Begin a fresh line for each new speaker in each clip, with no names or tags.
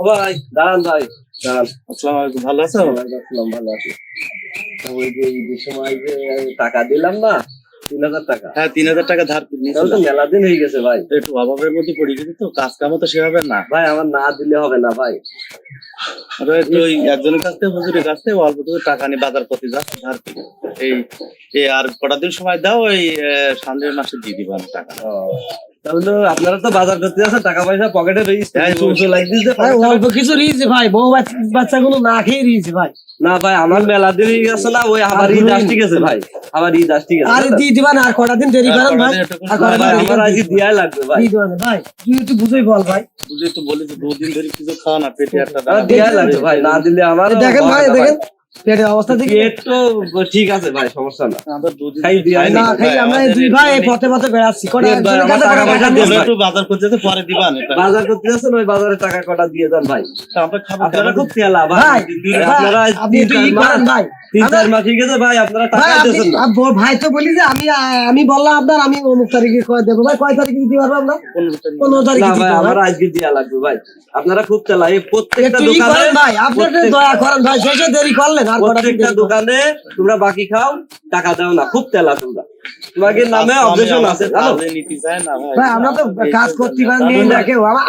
ও ভাই দাঁড়ান ভাই দাঁড়ান।
আসসালামু আলাইকুম ভালো আছো
আসসালাম, ভালো আছি। ওই যে ঈদের সময় যে টাকা দিলাম না তিন হাজার টাকা।
হ্যাঁ তিন হাজার টাকা ধার
তাহলে তো মেলা দিন হয়ে গেছে ভাই।
একটু অভাবের মধ্যে পড়ে গেছি তো কাজ কামও তো সেভাবে না।
ভাই আমার না দিলে হবে না ভাই।
আর ওই একজনের কাছ থেকে হুজুরের কাছ থেকে অল্প করে টাকা নিয়ে বাজার করতে যাচ্ছে ধার এই আর কটা দিন সময় দাও ওই সামনের মাসে দিয়ে দিবা আমি টাকা।
তাহলে তো আপনারা তো বাজার করতে টাকা পয়সা পকেটে রয়েছে।
হ্যাঁ,
ভাই অল্প কিছু রয়েছে ভাই বউ বাচ্চা গুলো না খেয়ে রয়েছে ভাই।
না ভাই আমার মেলা হয়ে গেছে না ওই আমার ঈদ আসতে গেছে ভাই আমার ঈদ আসতে গেছে।
আর দিয়ে দিবা না আর কটা দিন দেরি করেন ভাই। আর কটা দিন
আমার আজকে দিয়াই লাগবে ভাই।
দিয়ে ভাই তুই একটু বুঝেই বল ভাই।
বুঝে তো বলেছি দুদিন ধরে কিছু খাওয়া না পেটে একটা
আমার লাগবে ভাই না দিলে আমার
দেখেন ভাই দেখেন। পেটের অবস্থা দেখি।
পেট তো ঠিক আছে ভাই সমস্যা না।
আমরা দুধ
খাই
না খাই আমরা দুই ভাই পথে পথে বেড়াচ্ছি। কটা
টাকা পয়সা দিয়ে
একটু বাজার করতে যেতে পরে দিবান এটা।
বাজার করতে যাচ্ছেন ওই বাজারে টাকা কটা দিয়ে দেন ভাই।
তো আমরা খাব
আপনারা খুব তেলা ভাই। আপনারা
আপনি একটু করেন ভাই।
ভাই
তো বলি যে আমি আমি বললাম আপনার আমি অমুক তারিখে কয় দেবো। ভাই কয় তারিখে দিতে পারব আমরা?
পনেরো
না
তারিখে
ভাই
হবে
আমার আজকে দেওয়া লাগবে ভাই। আপনারা খুব তেলা প্রত্যেকটা দোকানে
ভাই দয়া করেন ভাই শেষে দেরি করলেন আর
প্রত্যেকটা দোকানে তোমরা বাকি খাও টাকা দাও না খুব তেলা তোমরা। তোমাকে নামে
আমি
অবজেকশন আছে
আমাদের
জানো?
কাজে নিতে চাই না ভাই।
ভাই আমরা তো কাজ করতে পারি নেই না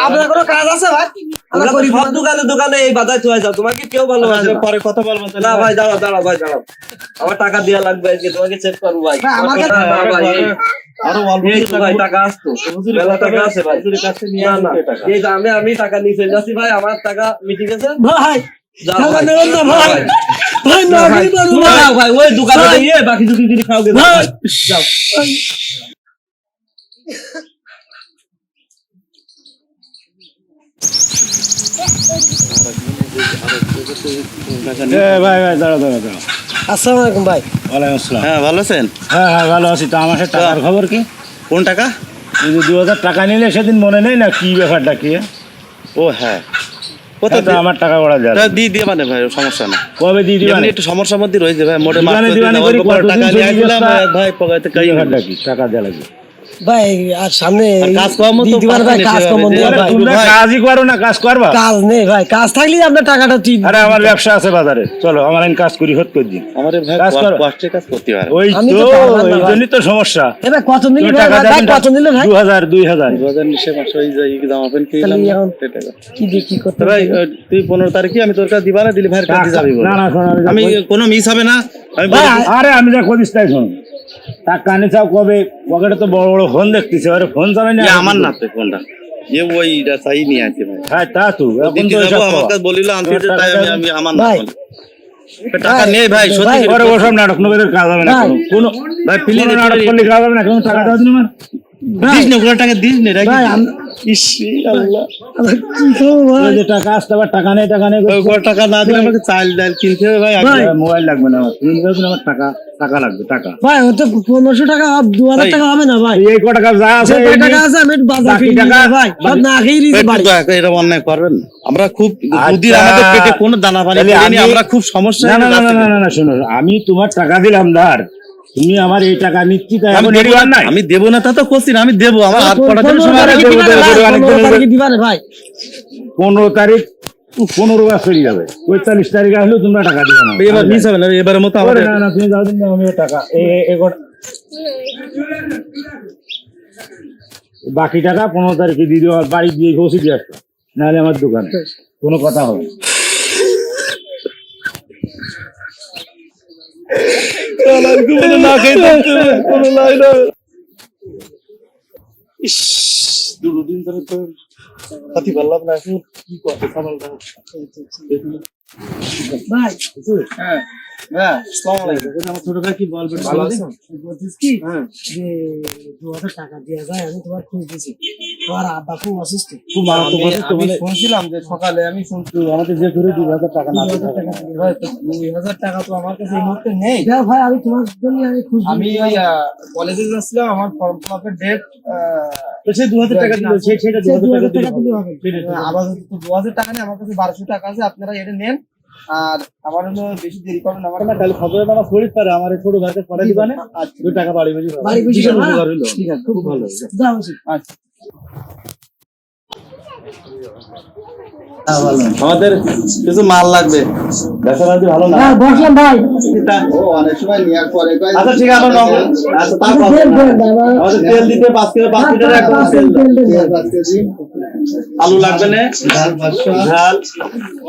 আপনার কোনো কাজ আছে ভাই? আমরা করি
সব দোকানে দোকানে এই বাজার চলে যাও তোমাকে কেউ ভালোবাসে
পরে কথা বলব
না ভাই। দাঁড়াও দাঁড়াও ভাই দাঁড়াও। আমার টাকা দেওয়া লাগবে আজকে তোমাকে চেক করব ভাই।
ভাই, আমার
আরও অল্প টাকা-
আসতো।
কাছে
টাকা আছে ভাই।
নিয়ে
না না। এই আমি আমি টাকা নিয়ে চলে যাচ্ছি ভাই আমার টাকা মিটিং আছে।
ভাই।
ভাই।
ভাই ভাই না
ভাই,
খেয়ে পারব
তোমরা
না।
ভাই ওই দোকানে গিয়ে বাকি যদি যদি খাও গে যাও
টাকা নিয়ে-
এ ভাই ভাই দাঁড়া দাঁড়া দাঁড়া
আসসালামু আলাইকুম ভাই
ওয়ালাইকুম আসসালাম
হ্যাঁ ভালো আছেন?
হ্যাঁ হ্যাঁ ভালো আছি। তো আমার সাথে টাকার খবর কি?
কোন টাকা?
দু হাজার টাকা নিলে সেদিন মনে নেই না কি ব্যাপারটা কি
ও হ্যাঁ।
তা আমার টাকা ওড়া যায়
দিয়ে দিয়ে মানে ভাই সমস্যা না
কবে দিয়ে দিবেন?
একটু সমস্যার মধ্যে রয়েছে ভাই মোটে মাস
করি
করে টাকা নিয়ে আসলাম ভাই পকেটে কাই
টাকা দেওয়া লাগবে।
ভাই আর সামনে
কাজ কম তো
দিবার ভাই কাজ কম
সেভাবে।
দিয়ে
আরে
ভাই।
তোমরা কাজই করো না কাজ করবা?
কাজ নেই ভাই কাজ থাকলে আপনার টাকাটা ঠিক
আরে আমার ব্যবসা আছে বাজারে। চলো আমার আমি কাজ করি হত করে দিন।
আমাদের ভাই
কাজ করো।
কষ্টের কাজ করতে পারে।
ওই তো এই জন্যই সমস্যা।
এবার কত নিলে ভাই? ভাই কত নিলে ভাই?
মাসে ওই জামা প্যান্ট কিনলাম।
কি করতে
ভাই তুই পনেরো তারিখে আমি তোর কাছে দিবা না দিলে ভাইয়ের কাছে যাবি
না না আমি
কোনো মিস হবে না।
ভাই,
আরে আমি যা করিস তাই শোন। টাকা কানে চাও কবে পকেটে তো বড় বড় ফোন দেখতেছে আরে ফোন চালাই না
আমার না তো ফোনটা যে ওইটা চাই নিয়ে আছে ভাই
হ্যাঁ তা তো এখন তো
আমার বলিল আনতে তাই আমি আমার না
ভাই।
টাকা নেই ভাই সত্যি
ওসব নাটক নবেদের কাজ হবে না। কোনো।
ভাই
নাটক করলে কাজ হবে না কোনো টাকা দিন আমার
দিস না ওগুলো টাকা দিস না রাখি।
ভাই
ইস আল্লাহ।
কি খাব ভাই?
যে টাকা আসতে আবার টাকা নেই টাকা নেই
টাকা না দিলে আমাকে চাল ডাল কিনতে হবে ভাই
মোবাইল লাগবে না আমার। তুমি আমার টাকা টাকা লাগবে টাকা।
ভাই পনেরোশো টাকা দু হাজার টাকা হবে না ভাই।
এই ক টাকা যা আছে
টাকা আছে আমি বাজার ভাই সব না খেয়ে
অন্যায় করবেন আমরা খুব দুদিন
আচ্ছা।
আমাদের পেটে কোনো দানা পানি
আমি-
আমরা খুব সমস্যা
না না না না না, না না শোনো। আমি তোমার টাকা দিলাম ধার। তুমি আমার এই টাকা নিচ্ছি তাই
আমি দেবো না আমি দেবো না তা তো করছি না আমি দেবো। আমার হাত
না ভাই, পনেরো
দেবো।
তারিখে দিবা না ভাই।
পনেরো বার চলে যাবে। পঁয়তাল্লিশ তারিখ আসলেও তোমরা টাকা দিবে না।
এবার মিস হবে না এবারের মতো
আরে
আমাদের
না না তুমি যাও দিন আমি টাকা বাকি টাকা পনেরো তারিখে দিয়ে দেওয়া বাড়ি দিয়ে পৌঁছে দিয়ে আসতো নাহলে আমার দোকানে। কোনো কথা হবে না।
কোনো না খেয়ে থাকতে কোনো লাই না। ইস, দুদিন ধরে তো হাতি পারলাম না এখন কি করতে সামালটা
ভাই
হ্যাঁ হ্যাঁ আসসালামু আলাইকুম আমার ছোট ভাই কি বলবেন
ভালো? বলছিস কি
হ্যাঁ
যে দু হাজার টাকা দেওয়া যায় আমি তোমার খুঁজ দিছি তোমার আব্বা খুব অসুস্থ
খুব মারাত্মক অসুস্থ মানে
শুনছিলাম যে সকালে আমি শুনছি
আমাদের যে করে দুই হাজার টাকা না
দুই হাজার টাকা
তো আমার কাছে এই মুহূর্তে নেই
ভাই আমি তোমার জন্য আমি খুঁজ
আমি ওই কলেজে যাচ্ছিলাম আমার ফর্ম ফিল আপের ডেট
সেই দু হাজার টাকা দিল সেই সেটা দু
দু
হাজার
হাজার
টাকা
টাকা
দিলে
দিলে
হবে।
হবে
আবার দু হাজার টাকা নেই আমার কাছে বারোশো টাকা আছে আপনারা এটা নেন আর আমার হলো বেশি দেরি আমার
না তাহলে খবরের আমার শরীর পারে আমার ছোট ভাইকে পড়ে
আচ্ছা
দুই টাকা বাড়ি বেশি
বাড়ি বেশি। ঠিক আছে
খুব ভালো।
আচ্ছা
আমাদের কিছু মাল লাগবে। ভালো না?
হ্যাঁ বসলাম ভাই।
ও অনেক সময় কয়
আচ্ছা ঠিক আছে নম্বর আচ্ছা তার। আমাদের তেল দিতে কিলো লিটার এক তেল আলু লাগবে না?
ডাল
ঝাল।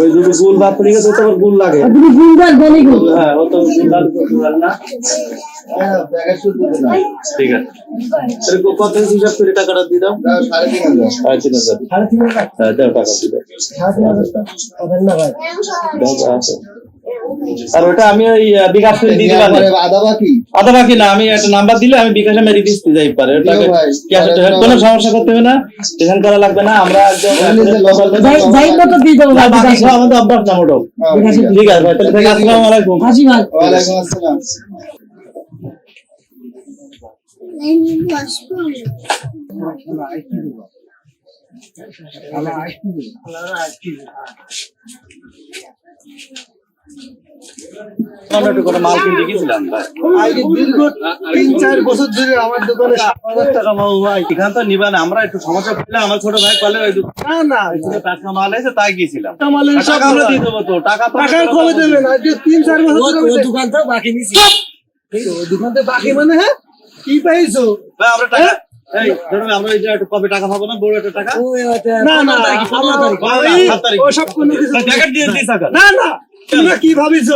ওই যদি গুল ভাত থেকে গেছে তোমার গুল লাগে।
তুমি গুল দেন বলি গুল।
হ্যাঁ ও তো গুল ভাত করতে না।
হ্যাঁ
ঠিক আছে। তাহলে কত হিসাব করে টাকাটা দিয়ে দাও?
দাও সাড়ে তিন হাজার।
সাড়ে তিন হাজার।
সাড়ে তিন হাজার?
হ্যাঁ টাকা দিয়ে দাও।
সাড়ে তিন হাজার টাকা পাবেন না ভাই।
দাও, দাও, আছে। আর ওটা আমি ওই বিকাশ করে দিয়ে দিলাম
আদা বাকি?
আদা বাকি না আমি একটা নাম্বার দিলে আমি বিকাশে মেরে দিতে যাই পারে। ওটাকে
ভাই।
ক্যাশ কোনো সমস্যা করতে হবে না টেনশন করা লাগবে না আমরা একদম
যাই যাই দিয়ে দেবো
আমাদের অভ্যাস না মোটো
হ্যাঁ,
ঠিক আছে।
ঠিক আছে ভাই তাহলে আসসালামু আলাইকুম।
হাসি ভাই।
ওয়ালাইকুম আসসালাম।
আমরা একটু করে মাল কিনতে গেছিলাম ভাই।
দীর্ঘ তিন চার বছর ধরে আমার দোকানে সাত হাজার টাকা পাবো ভাই
এখান তো নিবা না আমরা একটু সমস্যা পড়লে আমার ছোট ভাই কলে ওই
না না।
টাকা মাল আছে তাই গিয়েছিলাম টাকা আমরা দিয়ে দেবো তো টাকা
টাকা কবে দেবেন আজকে তিন চার বছর ধরে দোকান তো বাকি নিছি। দোকান তো বাকি মানে হ্যাঁ? কি পাইছো?
আমরা টাকা
কি
দিলে
না না কি ভাবিছো?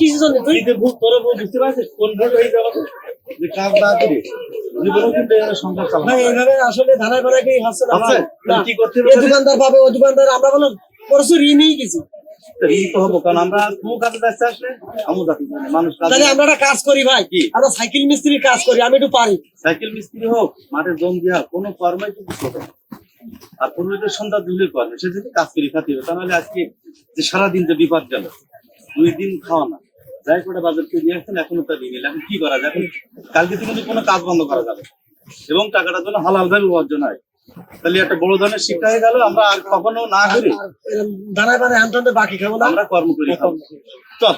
কিছু
কোন
আসলে দোকানদার পাবে ওই দোকানদার আমরা বলো পরশু ঋণই গেছি।
তো তো হব কারণ আমরা তুই কাজে যাচ্ছে আসলে আমও যাচ্ছি মানুষ
তাহলে আমরা একটা কাজ করি ভাই? আমরা সাইকেল মিস্ত্রির কাজ করি আমি একটু পারি
সাইকেল মিস্ত্রি হোক মাঠে জম দিয়া কোনো কর্মই কিন্তু ছোট না। আর পূর্বের সন্ধ্যা কর্মে সে যদি কাজ করি খাতে হবে তাহলে আজকে যে সারাদিন যে বিপদ গেল দুই দিন খাওয়া না যাই করে বাজার থেকে নিয়ে আসছেন এখনও তার ঋণ এখন কি করা যায় এখন কালকে থেকে কিন্তু কোনো কাজ বন্ধ করা যাবে। এবং টাকাটা যেন হালাল ভাবে উপার্জন হয় তাহলে একটা বড় ধরনের শিক্ষা হয়ে গেল আমরা আর কখনো না করি।
দাঁড়ায় বাড়ায় বাকি খাব না।
আমরা কর্ম করি।
চল।